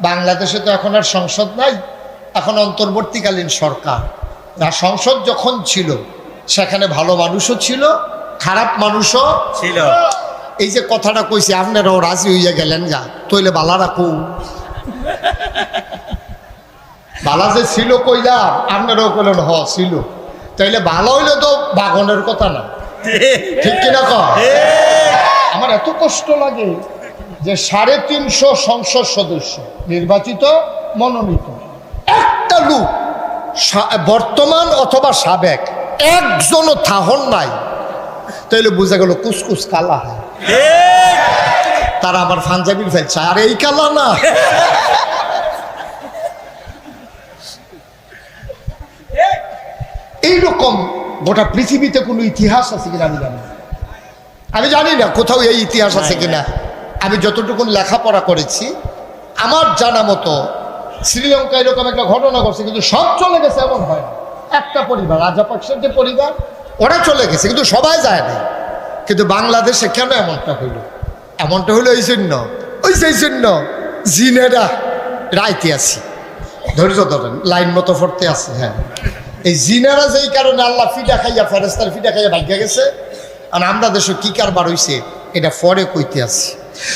বাংলাদেশে তো এখন আর সংসদ নাই এখন অন্তর্বর্তীকালীন সরকার। আর সংসদ যখন ছিল সেখানে ভালো মানুষও ছিল খারাপ মানুষও ছিল। এই যে কথাটা কইছি আপনারাও রাজি হইয়া গেলেন গা। তইলে বালা রাখু। বালা যে ছিল কইলাম আপনারাও কইলেন হ ছিল। তাইলে ভালো হইলে তো বাগনের কথা না। ঠিক। কিনা কর আমার এত কষ্ট লাগে। যে সাড়ে তিনশো সংসদ সদস্য নির্বাচিত মনোনীত। একটা লোক বর্তমান অথবা সাবেক একজনও থাহন নাই। তাইলে বোঝা গেল কুসকুস কালা হয়। তারা আমার পাঞ্জাবির ফেলছে আর এই কালা না। এইরকম গোটা পৃথিবীতে কোনো ইতিহাস আছে কিনা আমি জানি না। আমি জানি না কোথাও এই ইতিহাস আছে কিনা। আমি যতটুকু লেখাপড়া করেছি, আমার জানা মতো শ্রীলঙ্কা এরকম একটা ঘটনা ঘটছে, কিন্তু সব চলে গেছে এমন হয় না। একটা পরিবার রাজাপাকসের যে পরিবার, ওরা চলে গেছে, কিন্তু সবাই যায় না কিন্তু বাংলাদেশে কেন এমনটা হইল? এমনটা হইল এই জন্য, ওই সেই জন্য, জিনেরা রাইতে আছি। ধৈর্য ধরেন, লাইন মতো পড়তে আছে হ্যাঁ। এই জিনেরা যেই কারণে আল্লাহ ফিডা খাইয়া ফেরেস্তার ফিডা খাইয়া ভাগ্যা গেছে, আর আমরা দেশে কি কারবার হইছে, এটা পরে কইতে আছি।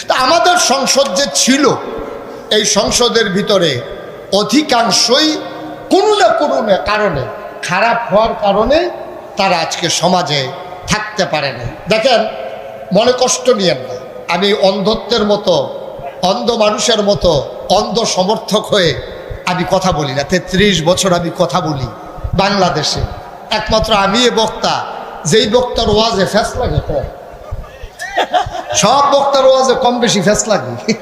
তা আমাদের সংসদ যে ছিল, এই সংসদের ভিতরে অধিকাংশই কোনো না কোনো কারণে, খারাপ হওয়ার কারণে তারা আজকে সমাজে থাকতে পারে না দেখেন, মনে কষ্ট নিয়েন না। আমি অন্ধত্বের মতো, অন্ধ মানুষের মতো, অন্ধ সমর্থক হয়ে আমি কথা বলি না। তেত্রিশ বছর আমি কথা বলি বাংলাদেশে। একমাত্র আমি এ বক্তা, যেই বক্তার ওয়াজে ফ্যাস লাগে সব বক্তার ওয়াজে কম বেশি ফ্যাস লাগে।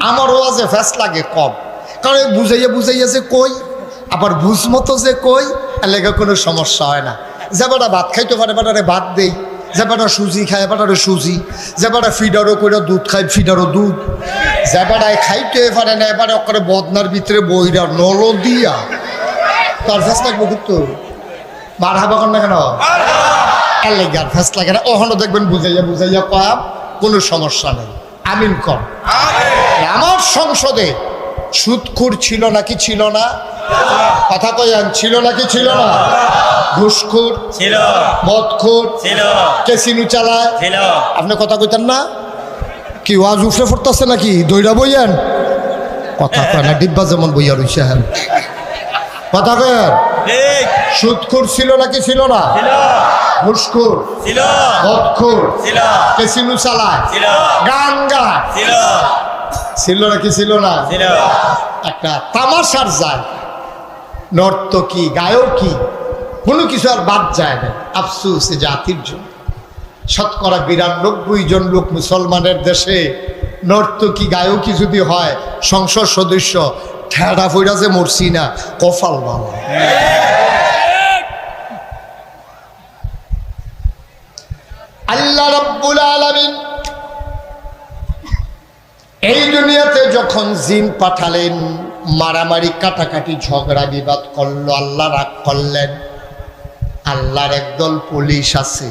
আমার ওয়াজে ফ্যাস লাগে কম। কারণ বুঝাইয়া বুঝাইয়া যে কই, আবার বুঝ মতো যে কই এলাকা কোনো সমস্যা হয় না। যে বেটা ভাত খাইতে পারে, বেটারে ভাত দেই। যে বেটা সুজি খায়, বেটারে সুজি। যে বেটা ফিডারও করে দুধ খায়, ফিডারও দুধ। যে বেটায় খাইতে পারে না, এবারে ওখানে বদনার ভিতরে বইরা নল দিয়া। তার ফ্যাস লাগবে কিন্তু। মার হাবা কর না কেন? এলেগার ফ্যাস লাগে না। ওখানে দেখবেন বুঝাইয়া বুঝাইয়া কয়াম কোনো সমস্যা নেই। আমিন কর আমার সংসদে সুদখুর ছিল নাকি ছিল না? কথা কয়ান ছিল নাকি ছিল না? ঘুষখুর ছিল। মদখুর ছিল। কেসিনু চালায়। ছিল। আপনি কথা কইতেন না? কি ওয়াজ উফরে ফুটতেছে নাকি? দইরা বইয়েন? কথা কয় না ডিব্বা যেমন বইয়া রইছে হ্যাঁ। কথা কয়েন ঠিক। সুদখুর ছিল নাকি ছিল না? ছিল। ঘুষখুর ছিল। মদখুর ছিল। কেসিনু চালায় ছিল। গান গায় ছিল। ছিল নাকি ছিল না? ছিল। একটা তামাশার যায়। নর্তকী গায়কী কোনো কিছু আর বাদ যায় না। আফসুস জাতির জন্য। শতকরা বিরানব্বই জন লোক মুসলমানের দেশে নর্তকী গায়কী যদি হয় সংসদ সদস্য ঠেড়া ফইরা যে মরছি না কফাল ভালো। আল্লাহ রব্বুল আলামিন এই দুনিয়াতে যখন জিন পাঠালেন মারামারি কাটাকাটি ঝগড়া বিবাদ করল আল্লাহ রাগ করলেন। আল্লাহর একদল পুলিশ আছে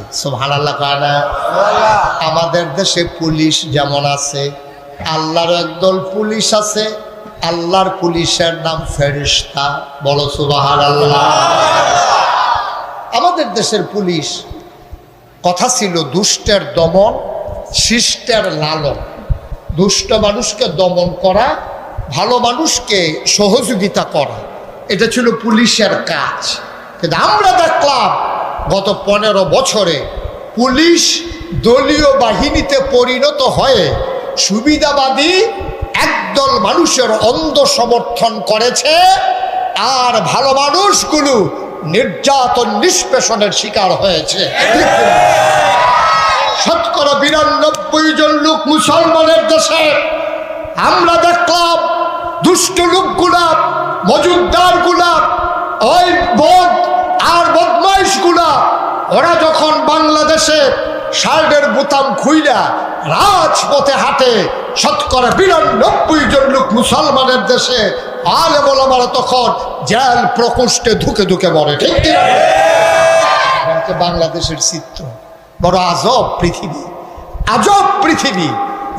আমাদের দেশে পুলিশ যেমন আছে আল্লাহর একদল পুলিশ আছে আল্লাহর পুলিশের নাম ফেরিস্তা বলো সুবাহার আল্লাহ আমাদের দেশের পুলিশ কথা ছিল দুষ্টের দমন, শিষ্টের লালন। দুষ্ট মানুষকে দমন করা, ভালো মানুষকে সহযোগিতা করা। এটা ছিল পুলিশের কাজ। কিন্তু আমরা দেখলাম, গত পনেরো বছরে পুলিশ দলীয় বাহিনীতে পরিণত হয়ে সুবিধাবাদী একদল মানুষের অন্ধ সমর্থন করেছে, আর ভালো মানুষগুলো নির্যাতন নিষ্পেষণের শিকার হয়েছে? শতকরা বিরানব্বই জন লোক মুসলমানের দেশে আমরা দেখলাম দুষ্ট লোকগুলা মজুদারগুলা ওই বদ আর বদমাইশগুলা ওরা যখন বাংলাদেশে শার্টের বোতাম খুইলা রাজপথে হাঁটে, শতকরা বিরানব্বই জন লোক মুসলমানের দেশে আলে বলামারা তখন জেল প্রকোষ্ঠে ধুকে ধুকে মরে, ঠিক বাংলাদেশের চিত্র। বড় আজব পৃথিবী। আজব পৃথিবী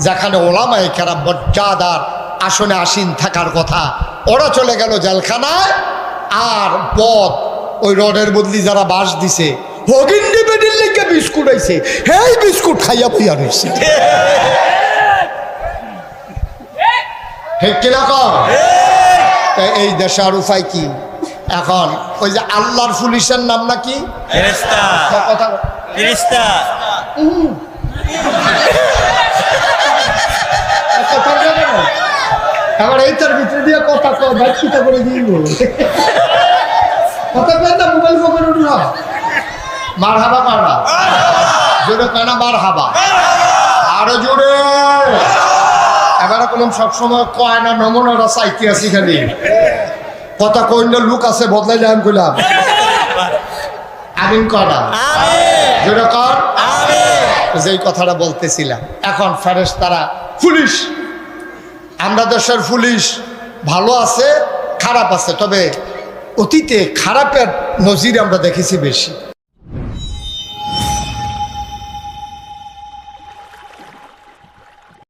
যেখানে ওলামায় কেরা মর্যাদার আসনে আসীন থাকার কথা। ওরা চলে গেল জেলখানায় আর পথ ওই রডের বদলি যারা বাস দিছে, হগিন্ডি বেডির লেগে বিস্কুট আইছে। হেই বিস্কুট খাইয়া বইয়া রয়েছে ঠিক কিনা কর এই দেশে আর উপায় কি? এখন ওই যে আল্লাহর পুলিশের নাম নাকি। আবার এইটার ভিতরে দিয়ে কথা ভাই করে দিব? কথা কয় না মোবাইল ফোন উঠল মার হাবা মারা জোরে কানা মার হাবা আরও জোরে। এবারে করলাম সবসময় কয় না নমুনারা চাইতে আছি খালি। কথা কইন্য লোক আছে বদলাই যাম কইলাম। আমিন কর। যেই কথাটা বলতেছিলাম এখন ফেরেস তারা পুলিশ। আমরা দেশের পুলিশ ভালো আছে খারাপ আছে তবে অতীতে খারাপের নজির আমরা দেখেছি বেশি।